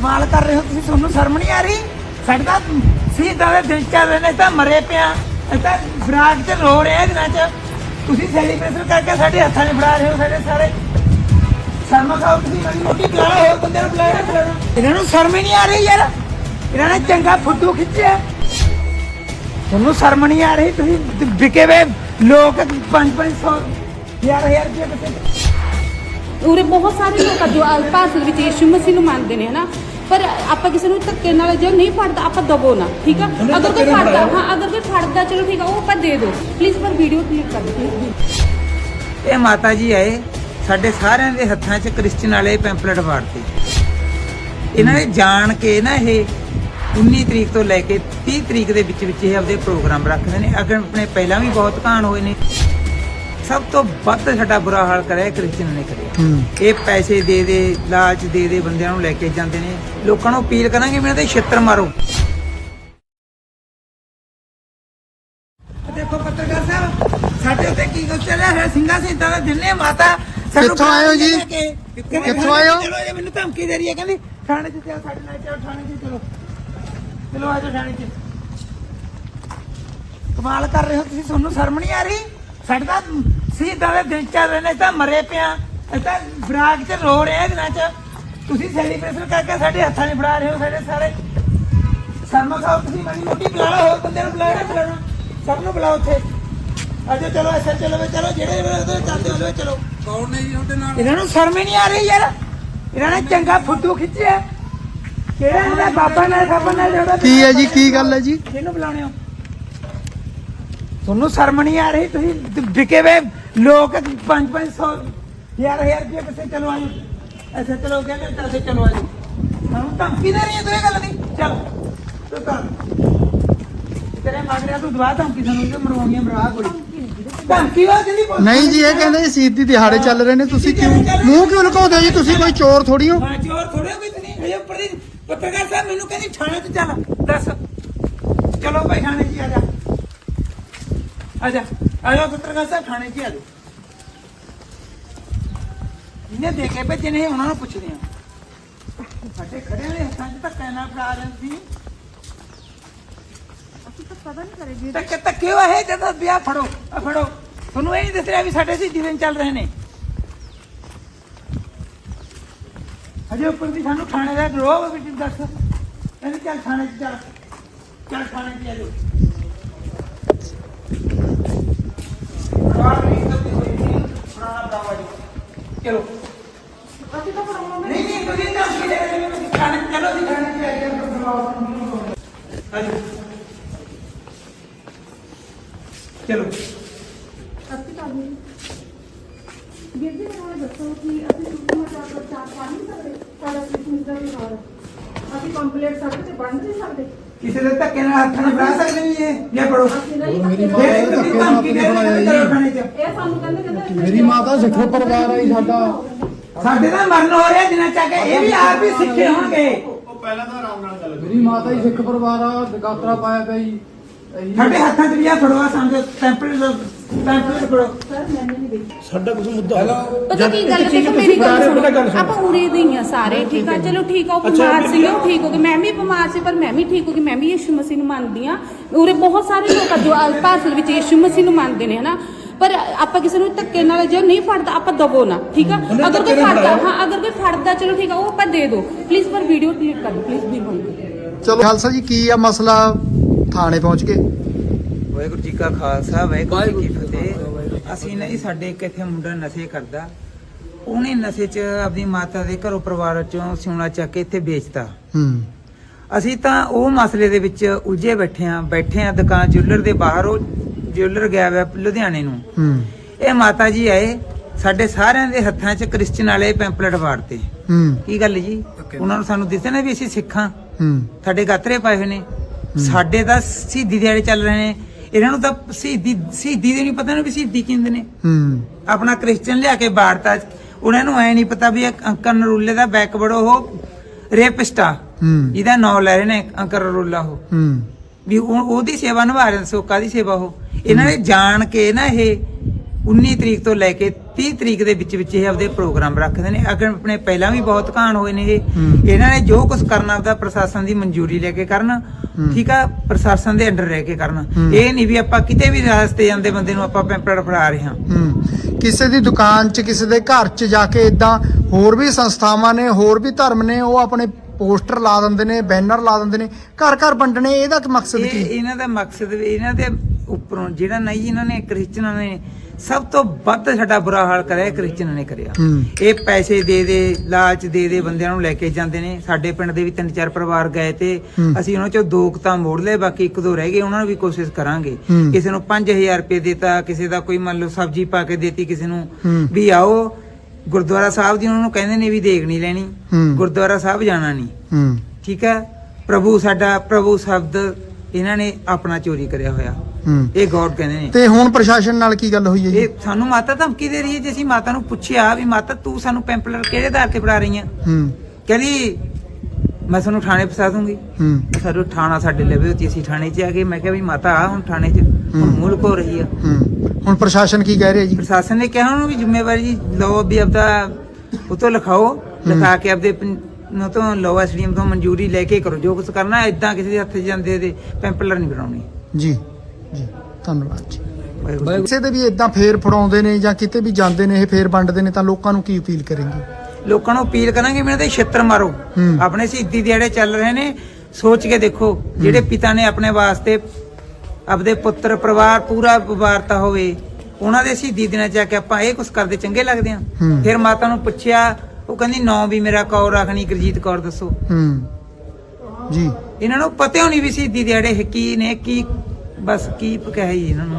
ਕਮਾਲ ਕਰ ਰਹੇ ਹੋ ਤੁਸੀਂ, ਤੁਹਾਨੂੰ ਸ਼ਰਮ ਨਹੀਂ ਆ ਰਹੀ? ਸਾਡੇ ਤਾਂ ਦੇ ਦਿਨ ਚੱਲ ਰਹੇ ਨੇ ਤਾਂ ਮਰੇ ਪਿਆ ਤਾਂ ਫਰਾਕ ਚ ਰੋ ਰਹੇ ਆ ਚ। ਤੁਸੀਂ ਸੈਲੀਬ੍ਰੇਸ਼ਨ ਕਰਕੇ ਸਾਡੇ ਹੱਥਾਂ 'ਚ ਫੜਾ ਰਹੇ ਹੋ ਸਾਡੇ ਸਾਰੇ। ਸ਼ਰਮ ਖਾਓ ਤੁਸੀਂ ਮਾੜੀ ਮੋਟੀ ਬੁਲਾਓ ਹੋਰ ਬੰਦੇ ਨੂੰ ਬੁਲਾਇਆ ਬੁਲਾਓ ਇਹਨਾਂ ਨੂੰ ਸ਼ਰਮ ਹੀ ਨਹੀਂ ਆ ਰਹੀ ਯਾਰ। ਇਹਨਾਂ ਨੇ ਚੰਗਾ ਫੁੱਟੂ ਖਿੱਚਿਆ। ਤੁਹਾਨੂੰ ਸ਼ਰਮ ਨਹੀਂ ਆ ਰਹੀ? ਤੁਸੀਂ ਵਿਕੇ ਵੇ ਲੋਕ 5-500 ਹਜ਼ਾਰ ਹਜ਼ਾਰ ਰੁਪਏ ਉਰੇ ਬਹੁਤ ਸਾਰੇ ਲੋਕ ਆ ਜੋ ਭਾਰਤ ਵਿੱਚ ਯਿਸੂ ਮਸੀਹ ਨੂੰ ਮੰਨਦੇ ਨੇ ਹਨਾ? ਪਰ ਆਪਾਂ ਕਿਸੇ ਨੂੰ ਧੱਕੇ ਨਾਲ ਜੇ ਨਹੀਂ ਫੜਦਾ ਆਪਾਂ ਦਬੋ ਨਾ ਠੀਕ ਆ? ਅਗਰ ਕੋਈ ਫੜਦਾ ਹਾਂ ਅਗਰ ਕੋਈ ਫੜਦਾ ਚਲੋ ਠੀਕ ਆ ਉਹ ਆਪਾਂ ਦੇ ਦਿਓ। ਪਲੀਜ਼ ਪਰ ਵੀਡੀਓ ਕਲਿੱਕ ਕਰ ਦਿਓ। ਇਹ ਮਾਤਾ ਜੀ ਆਏ ਸਾਡੇ ਸਾਰਿਆਂ ਦੇ ਹੱਥਾਂ 'ਚ ਕ੍ਰਿਸਚਨ ਵਾਲੇ ਪੈਂਪਲੇਟ ਵਾੜਤੇ। ਇਹਨਾਂ ਨੇ ਜਾਣ ਕੇ ਨਾ ਇਹ 19 ਤਰੀਕ ਤੋਂ ਲੈ ਕੇ 30 ਤਰੀਕ ਦੇ ਵਿੱਚ ਵਿੱਚ ਇਹ ਆਪਦੇ ਪ੍ਰੋਗਰਾਮ ਰੱਖਦੇ ਨੇ। ਅਗਰ ਆਪਣੇ ਪਹਿਲਾਂ ਵੀ ਬਹੁਤ ਕਹਾਣ ਹੋਏ ਨੇ। ਸਭ ਤੋਂ ਵੱਧ ਸਾਡਾ ਬੁਰਾ ਹਾਲ ਕਰਿਆ ਕ੍ਰਿਸਚਨ ਨੇ ਕਰਿਆ। ਇਹ ਪੈਸੇ ਦੇ ਦੇ ਲਾਲਚ ਦੇ ਦੇ ਬੰਦਿਆਂ ਨੂੰ ਲੈ ਕੇ ਜਾਂਦੇ ਨੇ। ਲੋਕਾਂ ਨੂੰ ਅਪੀਲ ਕਰਾਂਗੇ ਵੀ ਇਹਨਾਂ ਦੇ ਛਿੱਤਰ ਮਾਰੋ। ਦੇਖੋ ਪੱਤਰਕਾਰ ਸਾਹਿਬ ਸਾਡੇ ਉੱਤੇ ਕੀ ਕੁਝ ਚੱਲਿਆ ਹੈ ਸਿੰਘਾਂ ਸਿੰਘਾਂ ਦਾ ਦਿਨੇ ਮਾਤਾ ਕਿੱਥੋਂ ਆਏ ਹੋ ਜੀ? ਕਿੱਥੋਂ ਆਏ ਹੋ? ਚਲੋ ਮੈਨੂੰ ਧਮਕੀ ਦੇ ਰਹੀ ਹੈ ਕਹਿੰਦੀ ਥਾਣੇ 'ਚ ਚੱਲ ਸਾਡੇ ਨਾਲ ਚੱਲ ਥਾਣੇ 'ਚ ਚਲੋ। ਚਲੋ ਆ ਜਾਓ ਥਾਣੇ 'ਚ। ਕਮਾਲ ਕਰ ਰਹੇ ਹੋ ਤੁਸੀਂ ਤੁਹਾਨੂੰ ਸ਼ਰਮ ਨਹੀਂ ਆ ਰਹੀ? ਸਾਡੇ ਤਾਂ ਸ਼ਹੀਦਾਂ ਦੇ ਦਿਨ ਚੱਲ ਰਹੇ ਨੇ ਅਸੀਂ ਤਾਂ ਮਰੇ ਪਿਆ ਅਸੀਂ ਤਾਂ ਫਰਾਕ 'ਚ ਰੋ ਰਹੇ ਆ ਦਿਨਾਂ 'ਚ। ਤੁਸੀਂ ਸੈਲੀਬ੍ਰੇਸ਼ਨ ਕਰਕੇ ਸਾਡੇ ਹੱਥਾਂ 'ਚ ਫੜਾ ਰਹੇ ਹੋ ਸਾਡੇ ਸਾਰੇ ਸ਼ਰਮ ਖਾਓ ਤੁਸੀਂ ਮਾੜੀ ਮੋਟੀ ਬੁਲਾਓ ਹੋਰ ਬੰਦੇ ਨੂੰ ਬੁਲਾਇਆ ਬੁਲਾਣਾ ਸਭ ਨੂੰ ਬੁਲਾਓ ਉੱਥੇ। ਆਜੋ ਚਲੋ ਐਸਾ ਚਲੋ ਵੇ ਚਲੋ ਜਿਹੜੇ ਵੇ ਉਧਰ ਚੱਲਦੇ ਹੋਵੇ ਚਲੋ। ਕੌਣ ਨੇ ਜੀ ਤੁਹਾਡੇ ਨਾਲ? ਇਹਨਾਂ ਨੂੰ ਸ਼ਰਮ ਹੀ ਨਹੀਂ ਆ ਰਹੀ ਯਾਰ। ਇਹਨਾਂ ਨੇ ਚੰਗਾ ਫੁੱਟੂ ਖਿੱਚਿਆ। ਕਿਹੜਾ ਇਹਦਾ ਬਾਬਾ ਨਾਲ ਖਾਬਾ ਨਾਲ ਜਿਹੜਾ ਕੀ ਹੈ ਜੀ ਕੀ ਗੱਲ ਹੈ ਜੀ? ਕਿਹਨੂੰ ਬੁਲਾਉਣੇ ਹੋ? ਤੁਹਾਨੂੰ ਸ਼ਰਮ ਨਹੀਂ ਆ ਰਹੀ? ਤੁਸੀਂ ਵਿਕੇ ਵੇ ਲੋਕ 5-500 ਹਜ਼ਾਰ ਹਜ਼ਾਰ ਰੁਪਏ ਕਿੱਥੇ ਚਲੋ ਆਜੋ ਐਸੇ ਚਲੋ ਕਹਿੰਦੇ ਤਾਂ ਚਲੋ ਆਜੋ ਸਾਨੂੰ ਧਮਕੀ ਦੇ ਰਹੀ ਹੈ ਤੂੰ ਇਹ ਗੱਲ ਨਹੀਂ ਚੱਲ ਤੂੰ ਕਰ। ਤੇਰੇ ਮੰਗ ਰਿਹਾ ਤੂੰ ਦਵਾ ਧਮਕੀ ਸਾਨੂੰ ਇਹ ਮਰਵਾਉਣੀਆਂ ਮਰਵਾ ਕੋਈ। ਧਮਕੀ ਵਾ ਕਹਿੰਦੀ ਨਹੀਂ ਜੀ ਇਹ ਕਹਿੰਦੇ ਜੀ ਸ਼ਹੀਦੀ ਦਿਹਾੜੇ ਚੱਲ ਰਹੇ ਨੇ। ਤੁਸੀਂ ਕਿਉਂ? ਮੂੰਹ ਕਿਉਂ ਲੁਕਾਉਂਦੇ ਹੋ ਜੀ? ਤੁਸੀਂ ਕੋਈ ਚੋਰ ਥੋੜੀ ਹੋ? ਹਾਂ ਚੋਰ ਥੋੜੇ ਕੋਈ ਤੇ ਨਹੀਂ ਇਹ ਉੱਪਰ ਦੀ ਪੱਤਰਕਾਰ ਸਾਹਿਬ ਮੈਨੂੰ ਕਹਿੰਦੀ ਥਾਣੇ 'ਚ ਚੱਲ। ਦੱਸ। ਚਲੋ ਭਾਈ ਥਾਣੇ 'ਚ ਆ ਜਾ। ਆ ਜਾ। ਆ ਜਾ ਪੱਤਰਕਾਰ ਸਾਹਿਬ ਥਾਣੇ 'ਚ ਹੀ ਆ ਜਾ ਇਹਨੇ ਦੇਖੇ ਭੇਜੇ ਨੇ ਉਹਨਾਂ ਨੂੰ ਪੁੱਛਦੇ ਆ। ਸਾਡੇ ਖੜੇ ਵਾਲੇ ਹੱਥਾਂ 'ਚ ਧੱਕਾ ਨਾ ਫੜਾ ਰਹੇ ਸੀ ਅਸੀਂ ਤਾਂ ਪਤਾ ਨਹੀਂ ਕਰੇ ਧੱਕੇ ਧੱਕੇ ਹੋਏ ਜਦੋਂ ਵਿਆਹ ਫੜੋ ਆ ਫੜੋ। ਤੁਹਾਨੂੰ ਇਹ ਨਹੀਂ ਦੱਸ ਰਿਹਾ ਵੀ ਸਾਡੇ ਸੀ ਦਿਨ ਚੱਲ ਰਹੇ ਨੇ। ਹਜੇ ਉੱਪਰ ਦੀ ਸਾਨੂੰ ਥਾਣੇ ਦਾ ਡਰੋ ਵੀ ਦੱਸ। ਕਹਿੰਦੇ ਚੱਲ ਥਾਣੇ 'ਚ ਚੱਲ। ਚੱਲ ਥਾਣੇ 'ਚ ਬਾਹਰ ਨਹੀਂ ਕਰਦੀ ਹੋਈ ਨਹੀਂ ਪੁਰਾਣਾ ਬਰਾਵਾ ਜੀ ਚਲੋ ਅਸੀਂ ਤਾਂ ਪੜਾਉਣਾ ਨਹੀਂ ਨਹੀਂ ਤੁਸੀਂ ਤਾਂ ਕੀ ਦੇ ਰਹੇ ਹੋ ਤੁਸੀਂ ਥਾਣੇ 'ਚ ਚਲੋ ਅਸੀਂ ਥਾਣੇ 'ਚ ਆ ਗਏ ਹਜੇ ਚਲੋ ਅਸੀਂ ਤਾਂ ਨਹੀਂ ਵੀਰ ਜੀ ਮੈਨੂੰ ਦੱਸੋ ਕਿ ਅਸੀਂ ਸੁਪਰ ਮਾਰਕੀਟ ਚਾਰ ਪਾ ਨਹੀਂ ਸਕਦੇ ਦਾ ਹੈ। ਤੇ ਕਿਸੇ ਦੇ ਧੱਕੇ ਨਾਲ ਹੱਥ ਨਾਲ ਫੜਾ ਸਕਦੇ ਨਹੀਂ ਇਹ। ਧੱਕੇ ਮਾਂ ਫਿਰ ਦਾ ਧੱਕੇ ਨਾਲ ਧਮਕੀ ਦੇ ਰਹੇ ਹੋ ਚਲੋ ਥਾਣੇ 'ਚ ਇਹ ਸਾਨੂੰ ਕਹਿੰਦੇ ਕਹਿੰਦੇ ਮੇਰੀ ਮਾਤਾ ਸਿੱਖ ਪਰਿਵਾਰ ਹੈ ਜੀ ਸਾਡਾ। ਸਾਡੇ ਤਾਂ ਮਰਨ ਹੋ ਰਿਹਾ ਜਿੰਨਾ ਚੱਕ ਇਹ ਵੀ ਆਪ ਹੀ ਸਿੱਖੇ ਹੋਣਗੇ। ਮੇਰੀ ਮਾਤਾ ਜੀ ਸਿੱਖ ਪਰਿਵਾਰ ਆ ਦਗਾਤਰਾ ਪਾਇਆ ਪਿਆ ਜੀ। ਸਾਡੇ ਹੱਥਾਂ 'ਚ ਵੀ ਆ ਫੜਵਾ ਸੰਗ ਟੈਂਪਲੇਟ ਟੈਂਪਲੇਟ ਫੜੋ। ਸਾਡਾ ਕੁਝ ਮੁੱਦਾ ਪਤਾ ਕੀ ਗੱਲ ਦੇਖੋ ਮੇਰੀ ਗੱਲ ਸੁਣੋ। ਆਪਾਂ ਉਰੇ ਦੇ ਹੀ ਆ ਸਾਰੇ ਠੀਕ ਆ? ਚਲੋ ਠੀਕ ਆ ਉਹ ਬਿਮਾਰ ਸੀਗੇ ਉਹ ਠੀਕ ਹੋ ਗਏ। ਮੈਂ ਵੀ ਬਿਮਾਰ ਸੀ ਪਰ ਮੈਂ ਵੀ ਠੀਕ ਹੋ ਗਈ ਮੈਂ ਵੀ ਯਿਸੂ ਮਸੀਹ ਨੂੰ ਮੰਨਦੀ ਆ। ਉਰੇ ਬਹੁਤ ਸਾਰੇ ਲੋਕ ਆ ਜੋ ਭਾਰਤ ਵਿੱਚ ਯਿਸੂ ਮਸੀਹ ਨੂੰ ਮੰਨਦੇ ਨੇ ਹਨਾ? ਪਰ ਆਪਾਂ ਕਿਸੇ ਨੂੰ ਧੱਕੇ ਨਾਲ ਜੇ ਨਹੀਂ ਫੜਦਾ ਆਪਾਂ ਦਬੋ ਨਾ ਠੀਕ ਆ? ਅਗਰ ਕੋਈ ਫੜਦਾ ਹਾਂ ਅਗਰ ਕੋਈ ਫੜਦਾ ਚਲੋ ਠੀਕ ਆ ਉਹ ਆਪਾਂ ਦੇ ਦਿਓ ਪਲੀਜ਼ ਪਰ ਵੀਡੀਓ ਕਲਿੱਕ ਕਰ ਦਿਓ ਪਲੀਜ਼ ਵੀ ਚਲੋ ਖਾਲਸਾ ਜੀ ਕੀ ਆ ਮਸਲਾ? ਥਾਣੇ ਪਹੁੰਚ ਕੇ ਵਾਹਿਗੁਰੂ ਜੀ ਕਾ ਖਾਲਸਾ ਵਾਹਿਗੁਰੂ ਜੀ ਕੀ ਫਤਿਹ। ਅਸੀਂ ਨਾ ਜੀ ਸਾਡੇ ਇੱਕ ਇੱਥੇ ਮੁੰਡਾ ਨਸ਼ੇ ਕਰਦਾ। ਉਹਨੇ ਨਸ਼ੇ 'ਚ ਆਪਣੀ ਮਾਤਾ ਦੇ ਘਰੋਂ ਪਰਿਵਾਰ 'ਚੋਂ ਸਿਉਣਾ ਚੱਕ ਕੇ ਇੱਥੇ ਵੇਚਤਾ। ਹੂੰ। ਅਸੀਂ ਤਾਂ ਉਹ ਮਸਲੇ ਦੇ ਵਿੱਚ ਉਲਝੇ ਬੈਠੇ ਆ ਬੈਠੇ ਆ ਦੁਕਾਨ ਜੁਐਲਰ ਦੇ ਬਾਹਰ ਉਹ ਜੁਐਲਰ ਗਿਆ ਹੋਇਆ ਲੁਧਿਆਣੇ ਨੂੰ। ਹੂੰ। ਇਹ ਮਾਤਾ ਜੀ ਆਏ ਸਾਡੇ ਸਾਰਿਆਂ ਦੇ ਹੱਥਾਂ 'ਚ ਕ੍ਰਿਸਚਨ ਵਾਲੇ ਪੈਂਪਲੇਟ ਵਾੜਤੇ। ਹੂੰ। ਕੀ ਗੱਲ ਜੀ? ਉਹਨਾਂ ਨੂੰ ਸਾਨੂੰ ਦਿਸਦਾ ਨਾ ਵੀ ਅਸੀਂ ਸਿੱਖਾਂ। ਹੂੰ। ਸਾਡੇ ਗਾਤਰੇ ਪਾਏ ਹੋਏ ਨੇ। ਸਾਡੇ ਤਾਂ ਸ਼ਹੀਦੀ ਦਿਹਾੜੇ ਚੱਲ ਰਹੇ ਨੇ। ਇਹਨਾਂ ਨੂੰ ਤਾਂ ਸ਼ਹੀਦੀ ਸ਼ਹੀਦੀ ਦੇ ਨਹੀਂ ਪਤਾ ਨਾ ਵੀ ਸ਼ਹੀਦੀ ਕਿੰਦੇ ਨੇ। ਹੂੰ। ਆਪਣਾ ਕ੍ਰਿਸਚਨ ਲਿਆ ਕੇ ਬਾੜਤਾ ਉਹਨਾਂ ਨੂੰ ਐ ਨਹੀਂ ਪਤਾ ਵੀ ਅੰਕਰ ਨਰੂਲੇ ਦਾ ਬੈਕਵਰਡ ਉਹ ਰੇਪਿਸਟਾ ਹੂੰ। ਜਿਹਦਾ ਨਾਂ ਲੈ ਰਹੇ ਨੇ ਅੰਕਰ ਨਰੂਲਾ ਉਹ। ਹੂੰ। ਵੀ ਉਹ- ਉਹਦੀ ਸੇਵਾ ਨਿਭਾ ਰਹੇ ਨੇ ਸੋ ਕਾਦੀ ਸੇਵਾ ਉਹ। ਇਹਨਾਂ ਨੇ ਜਾਣ ਕੇ ਨਾ ਇਹ 19 ਤਰੀਕ ਤੋਂ ਲੈ ਕੇ 30 ਤਰੀਕ ਦੇ ਵਿੱਚ ਵਿੱਚ ਇਹ ਆਪਦੇ ਪ੍ਰੋਗਰਾਮ ਰੱਖਦੇ ਨੇ ਅਗਰ ਆਪਣੇ ਪਹਿਲਾਂ ਵੀ ਬਹੁਤ ਕਾਂਡ ਹੋਏ ਨੇ ਇਹ। ਇਹਨਾਂ ਨੇ ਜੋ ਕੁਝ ਕਰਨਾ ਆਪਦਾ ਪ੍ਰਸ਼ਾਸਨ ਦੀ ਮਨਜ਼ੂਰੀ ਲੈ ਕੇ ਕਰਨ। ਠੀਕ ਆ ਪ੍ਰਸ਼ਾਸਨ ਦੇ ਅੰਡਰ ਰਹਿ ਕੇ ਕਰਨ। ਇਹ ਨਹੀਂ ਵੀ ਆਪਾਂ ਕਿਤੇ ਵੀ ਰਾਸਤੇ ਜਾਂਦੇ ਬੰਦੇ ਨੂੰ ਆਪਾਂ ਪੈਂਪਲੇਟ ਫੜਾ ਰਹੇ ਹਾਂ ਕਿਸੇ ਦੀ ਦੁਕਾਨ 'ਚ ਕਿਸੇ ਦੇ ਘਰ 'ਚ ਜਾ ਕੇ ਇਦਾਂ ਹੋਰ ਵੀ ਸੰਸਥਾਵਾਂ ਨੇ ਹੋਰ ਵੀ ਧਰਮ ਨੇ ਉਹ ਆਪਣੇ ਪੋਸਟਰ ਲਾ ਦਿੰਦੇ ਨੇ ਬੈਨਰ ਲਾ ਦਿੰਦੇ ਨੇ ਘਰ ਘਰ ਵੰਡਣੇ ਇਹਦਾ ਕੀ ਮਕਸਦ ਕੀ ਇਹਨਾਂ ਦਾ ਮਕਸਦ ਇਹਨਾਂ ਦੇ ਉੱਪਰੋਂ ਜਿਹੜਾ ਨਹੀਂ ਇਹਨਾਂ ਨੇ ਕ੍ਰਿਸਚਨਾਂ ਨੇ ਸਭ ਤੋਂ ਵੱਧ ਸਾਡਾ ਬੁਰਾ ਹਾਲ ਕਰਿਆ ਕ੍ਰਿਸਚਨਾਂ ਨੇ ਕਰਿਆ। ਇਹ ਪੈਸੇ ਦੇ ਦੇ ਲਾਲਚ ਦੇ ਦੇ ਬੰਦਿਆਂ ਨੂੰ ਲੈ ਕੇ ਜਾਂਦੇ ਨੇ। ਸਾਡੇ ਪਿੰਡ ਦੇ ਵੀ ਤਿੰਨ ਚਾਰ ਪਰਿਵਾਰ ਗਏ ਤੇ। ਅਸੀਂ ਉਹਨਾਂ ਚੋਂ ਦੋ ਤਾਂ ਮੋੜ ਲਏ ਬਾਕੀ ਇੱਕ ਦੋ ਰਹਿ ਗਏ ਉਹਨਾਂ ਨੂੰ ਵੀ ਕੋਸ਼ਿਸ਼ ਕਰਾਂਗੇ। ਕਿਸੇ ਨੂੰ 5000 ਰੁਪਏ ਦਿੱਤਾ ਕਿਸੇ ਦਾ ਕੋਈ ਮੰਨ ਲਓ ਸਬਜ਼ੀ ਪਾ ਕੇ ਦੇਤੀ ਕਿਸੇ ਨੂੰ। ਵੀ ਆਓ। ਗੁਰਦੁਆਰਾ ਸਾਹਿਬ ਦੀ ਉਹਨਾਂ ਨੂੰ ਕਹਿੰਦੇ ਨੇ ਵੀ ਦੇਖ ਨਹੀਂ ਲੈਣੀ। ਗੁਰਦੁਆਰਾ ਸਾਹਿਬ ਜਾਣਾ ਨਹੀਂ। ਠੀਕ ਹੈ? ਪ੍ਰਭੂ ਸਾਡਾ ਪ੍ਰਭੂ ਸ਼ਬਦ ਇਹਨਾਂ ਨੇ ਆਪਣਾ ਚੋਰੀ ਕਰਿਆ ਹੋਇਆ। ਹੂੰ। ਇਹ ਗੋਡ ਕਹਿੰਦੇ ਨੇ। ਤੇ ਹੁਣ ਪ੍ਰਸ਼ਾਸਨ ਨਾਲ ਕੀ ਗੱਲ ਹੋਈ ਹੈ ਜੀ? ਇਹ ਸਾਨੂੰ ਮਾਤਾ ਧਮਕੀ ਦੇ ਰਹੀ ਹੈ ਜੇ ਅਸੀਂ ਮਾਤਾ ਨੂੰ ਪੁੱਛਿਆ ਵੀ ਮਾਤਾ ਤੂੰ ਸਾਨੂੰ ਪੈਂਪਲਰ ਕਿਹੜੇ ਆਧਾਰ ਤੇ ਫੜਾ ਰਹੀ ਆ ਹੂੰ। ਕਹਿੰਦੀ ਮੈਂ ਤੁਹਾਨੂੰ ਥਾਣੇ ਫਸਾ ਦੂੰਗੀ। ਹੂੰ। ਸਾਡੇ ਥਾਣਾ ਸਾਡੇ ਲਵੇ ਹੁੰਦੀ ਅਸੀਂ ਥਾਣੇ 'ਚ ਆ ਗਏ। ਮੈਂ ਕਿਹਾ ਵੀ ਮਾਤਾ ਆ ਹੁਣ ਥਾਣੇ 'ਚ ਹੁਣ ਹੂੰ। ਮੁਲਕ ਹੋ ਰਹੀ ਆ। ਹੂੰ। ਹੁਣ ਪ੍ਰਸ਼ਾਸਨ ਕੀ ਕਹਿ ਰਿਹਾ ਜੀ? ਪ੍ਰਸ਼ਾਸਨ ਨੇ ਕਿਹਾ ਉਹਨੂੰ ਵੀ ਜ਼ਿੰਮੇਵਾਰੀ ਜੀ ਲਓ ਵੀ ਆਪਦਾ ਉਤੋਂ ਲਿਖਾਓ ਲਿਖਾ ਕੇ ਆਪਦੇ ਨੂੰ ਤੋਂ ਲਓ ਐਸਡੀਐਮ ਤੋਂ ਮਨਜ਼ੂਰੀ ਲੈ ਕੇ ਕਰੋ। ਜੋ ਕੁਝ ਕਰਨਾ ਇਦਾਂ ਕਿਸੇ ਦੇ ਹੱਥ ਜਾਂਦੇ ਤੇ ਪੈਂਪਲਰ ਨਹੀਂ ਬਣਾਉਣੀ। ਜੀ। ਜੀ ਧੰਨਵਾਦ ਜੀ। ਵਾਹਿਗੁਰੂ। ਕਿਸੇ ਦੇ ਵੀ ਇਦਾਂ ਫੇਰ ਫੜਾਉਂਦੇ ਨੇ ਜਾਂ ਕਿਤੇ ਵੀ ਜਾਂਦੇ ਨੇ ਇਹ ਫੇਰ ਵੰਡਦੇ ਨੇ ਤਾਂ ਲੋਕਾਂ ਨੂੰ ਕੀ ਅਪੀਲ ਕਰਨਗੇ ਲੋਕਾਂ ਨੂੰ ਅਪੀਲ ਕਰਾਂਗੇ ਇਹਨਾਂ ਦੇ ਛਿੱਤਰ ਮਾਰੋ। ਹੂੰ। ਆਪਣੇ ਸ਼ਹੀਦੀ ਦਿਹਾੜੇ ਚੱਲ ਰਹੇ ਨੇ ਸੋਚ ਕੇ ਦੇਖੋ ਜਿਹੜੇ ਪਿਤਾ ਨੇ ਆਪਣੇ ਵਾਸਤੇ ਆਪਦੇ ਪੁੱਤਰ ਪਰਿਵਾਰ ਪੂਰਾ ਵਾਰਤਾ ਹੋਵੇ ਉਹਨਾਂ ਦੇ ਸ਼ਹੀਦੀ ਦਿਨਾਂ ਚ ਆ ਕੇ ਆਪਾਂ ਇਹ ਕੁਝ ਕਰਦੇ ਚੰਗੇ ਲੱਗਦੇ ਆ। ਹੂੰ। ਫਿਰ ਮਾਤਾ ਨੂੰ ਪੁੱਛਿਆ ਉਹ ਕਹਿੰਦੀ ਨੌ ਵੀ ਮੇਰਾ ਕੌਰ ਰੱਖਣੀ ਗੁਰਜੀਤ ਕੌਰ ਦੱਸੋ। ਹੂੰ। ਜੀ। ਇਹਨਾਂ ਨੂੰ ਪਤਾ ਹੋਣੀ ਵੀ ਸ਼ਹੀਦੀ ਦਿਹਾੜੇ ਕੀ ਨੇ ਕੀ ਬਸ ਕੀ ਕਹੇ ਜੀ ਇਹਨਾਂ ਨੂੰ।